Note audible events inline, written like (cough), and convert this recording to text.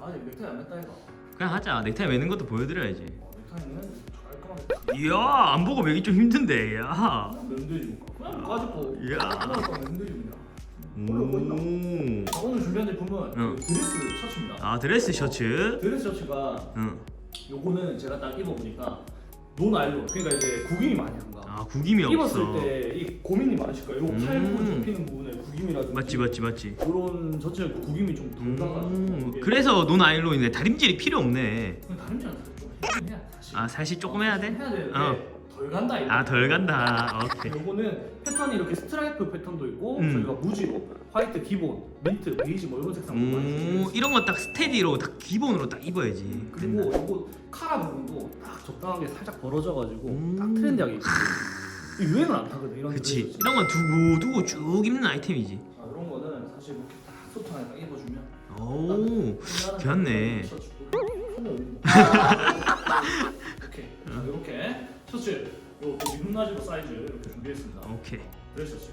아직 넥타이 안 맸다 이거. 그냥 하자 넥타이 매는 것도 보여드려야지 어, 넥타이는 깔끔하게 이야 안 보고 매기 좀 힘든데 야 그냥 가지고 이야. 하나만 면도해 줍니다. 어려워 보인다. 오. 자, 오늘 준비한 제품은 응. 그 드레스 셔츠입니다. 아 드레스 셔츠 드레스 셔츠가 응. 요거는 제가 딱 입어보니까 노나일론 그러니까 이제 구김이 많이 안 가. 아 구김이 입었을 없어 때 이 고민이 많으실 거예요. 요 음. 팔 부분 좁히는 부분에 구김이라든지 맞지 맞지 맞지 그런 셔츠에 구김이 좀덜 가가지고 음, 그래서 논 아일론인데 다림질이 필요 없네 그건 다른 줄 알았어요. 좀 해야 돼, 사실. 아 살씩 조금 해야 돼? 해야 되는데 어. 덜 간다 이거. 아 덜 간다 (laughs) 오케이 요거는 패턴이 이렇게 스트라이프 패턴도 있고 음. 저희가 무지로 화이트 기본, 민트, 베이지 뭐 이런 색상 많이 오 쓰고 이런 거 딱 스테디로 딱 기본으로 딱 입어야지 그리고 요거 카라 딱 적당하게 살짝 벌어져가지고 음. 딱 트렌디하게 입고 이 유행을 안 타거든 이런 그치. 이런 건 두고 두고 쭉 입는 아이템이지 자, 이런 거는 사실 이렇게 딱 소트 안에 딱 입어주면 오 귀엽네. 셔츠. 오케이 자, 이렇게 셔츠 요또 미국나지로 사이즈 이렇게 준비했습니다 오케이 드레스 셔츠